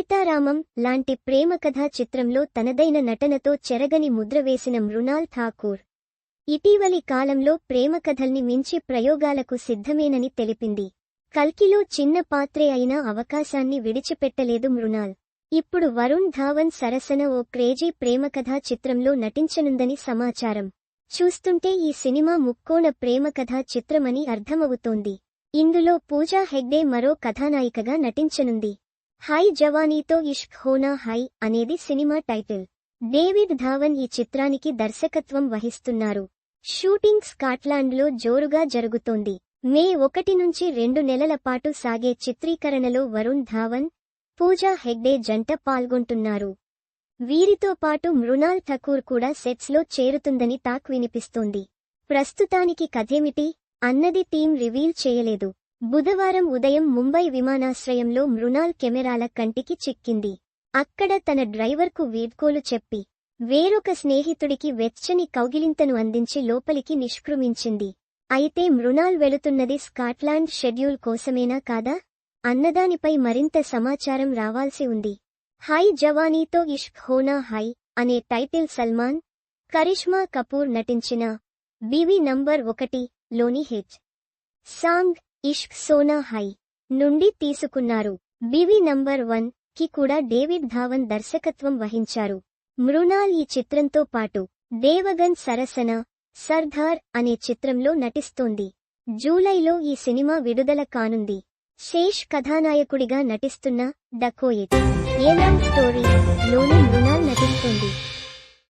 సీతారామం లాంటి ప్రేమ కథా చిత్రంలో తనదైన నటనతో చెరగని ముద్ర వేసిన మృణాల్ ఠాకూర్. ఇటీవలి కాలంలో ప్రేమ కథల్ని మించి ప్రయోగాలకు సిద్ధమేనని తెలిపింది. కల్కిలో చిన్న పాత్రే అయినా అవకాశాన్ని విడిచిపెట్టలేదు మృణాల్. ఇప్పుడు వరుణ్ ధావన్ సరసన ఓ క్రేజీ ప్రేమకథా చిత్రంలో నటించనుందని సమాచారం. చూస్తుంటే ఈ సినిమా ముక్కోణ ప్రేమకథా చిత్రమని అర్థమవుతోంది. ఇందులో పూజా హెగ్డే మరో కథానాయికగా నటించనుంది. హై జవానీతో ఇష్క్ హోనా హై అనేది సినిమా టైటిల్. డేవిడ్ ధావన్ ఈ చిత్రానికి దర్శకత్వం వహిస్తున్నారు. షూటింగ్ స్కాట్లాండ్లో జోరుగా జరుగుతోంది. మే ఒకటి నుంచి రెండు నెలల పాటు సాగే చిత్రీకరణలో వరుణ్ ధావన్ పూజా హెగ్డే జంట పాల్గొంటున్నారు. వీరితో పాటు మృణాల్ ఠకూర్ కూడా సెట్స్లో చేరుతుందని టాక్ వినిపిస్తోంది. ప్రస్తుతానికి కథేమిటి? అన్నది టీం రివీల్ చేయలేదు. బుధవారం ఉదయం ముంబై విమానాశ్రయంలో మృణాల్ కెమెరాల కంటికి చిక్కింది. అక్కడ తన డ్రైవర్కు వీడ్కోలు చెప్పి వేరొక స్నేహితుడికి వెచ్చని కౌగిలింతను అందించి లోపలికి నిష్క్రమించింది. అయితే మృణాల్ వెళుతున్నది స్కాట్లాండ్ షెడ్యూల్ కోసమేనా కాదా? అన్నదానిపై మరింత సమాచారం రావాల్సి ఉంది. హై జవానీతో ఇష్క్ హోనా హై అనే టైటిల్ సల్మాన్ కరిష్మా కపూర్ నటించిన బివి నంబర్ ఒకటి లోని హెచ్. సాంగ్ ఇష్క్ సోనా హై నుండి తీసుకున్నారు. బివి నంబర్ వన్కి కూడా డేవిడ్ ధావన్ దర్శకత్వం వహించారు. మృణాల్ ఈ చిత్రంతో పాటు దేవగన్ సరసన సర్దార్ అనే చిత్రంలో నటిస్తోంది. జూలైలో ఈ సినిమా విడుదల కానుంది. శేష్ కథానాయకుడిగా నటిస్తున్న డకోయిట్ ఏనాం స్టోరీ లోని మృణాల్ నటిస్తుంది.